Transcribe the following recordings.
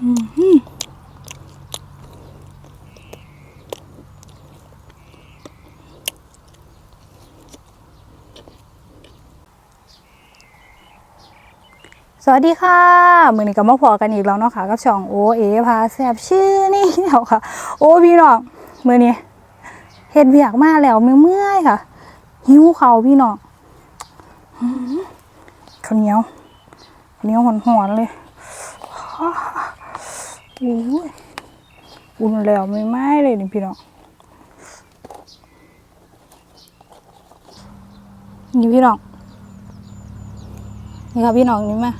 สวัสดีค่ะมือนี้ก็มาพอกันอีกแล้วเนาะค่ะกับช่องโอเอพาแซบชื่อนี่แล้วค่ะ โอ้พี่น้องมือนี้เห็ดเบียกมาแล้วเมื่อยค่ะ หิวเขาพี่น้องอื้อหือข้าวเหนียวข้าวเหนียวหอนๆเลย อ้ยอุ่นแล้วไม่ไหม้เลยนี่พี่น้องนี่พี่น้อง นี่ค่ะพี่น้องนี่มา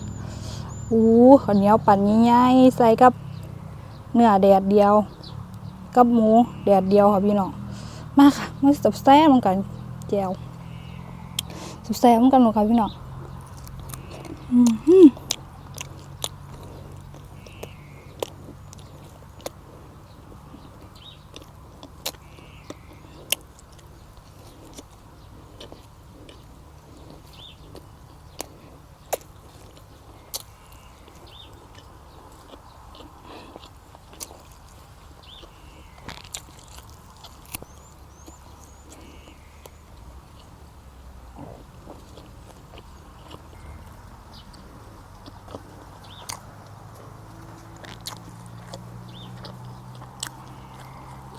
อู้ข้าวเหนียวปั่นง่ายๆใส่กับเนื้อแดดเดียว กับหมูแดดเดียวค่ะพี่น้อง มาค่ะมาสับแซ่บเหมือนกันแจวสับแซ่บเหมือนกันหมดค่ะพี่น้อง อื้อ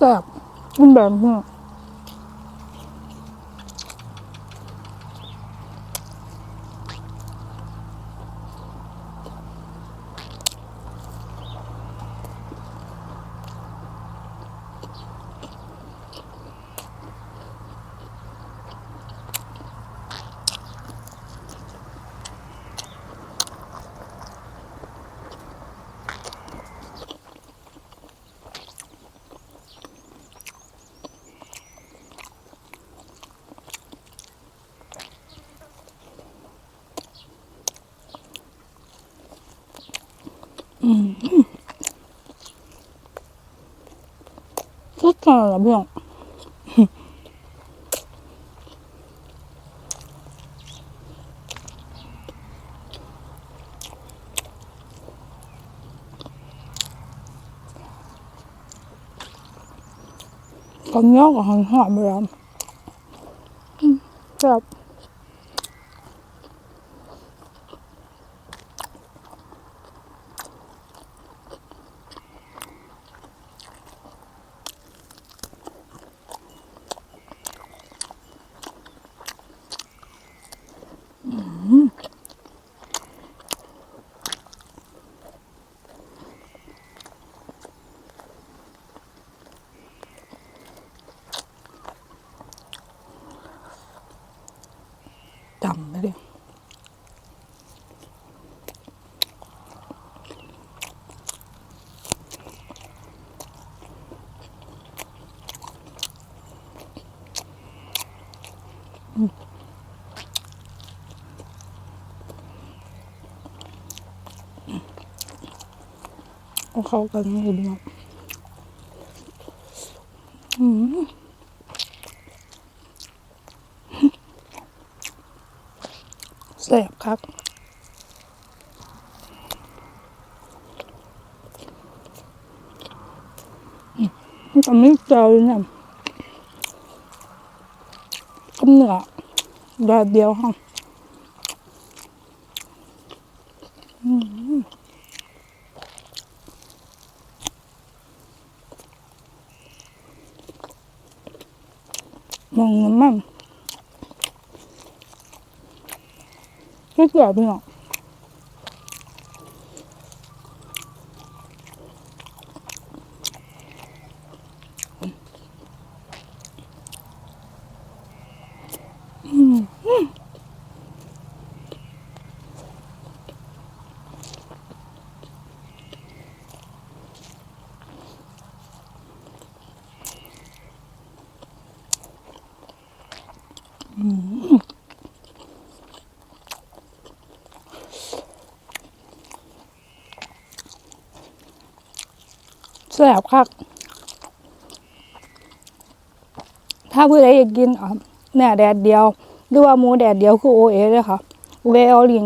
แซ่บมันแบบนี้ ก็กรอบพี่น้องข้าวเนียวกับหอมหอมไปแล้วอืมแซ่บ จำไม่ได้อืม เข้ากันเลยเนาะอืมแซ่บครับอืมมันก็ไม่เจอเนี่ยก็เนื้อ แดดเดียวห้องมองน้ำมันก็เกลือพี่น้องแซ่บคัก ถ้าผู้ใดอยากกินอะเนื้อแดดเดียวหรือว่าหมูแดดเดียวคือโอเอเลยค่ะเวลลิง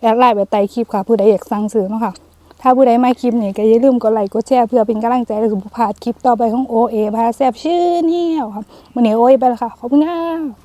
แอดไลน์ไปไต่คลิปค่ะ ผู้ใดอยากสั่งซื้อเนาะค่ะ ถ้าผู้ใดมาคลิปนี้ก็อย่าลืมกดไลค์กดแชร์เพื่อเป็นกำลังใจและสุขภาพคลิปต่อไปของโอเอพาแซบชื่อนี่ครับวันนี้โอเอไปแล้วค่ะขอบคุณค่ะ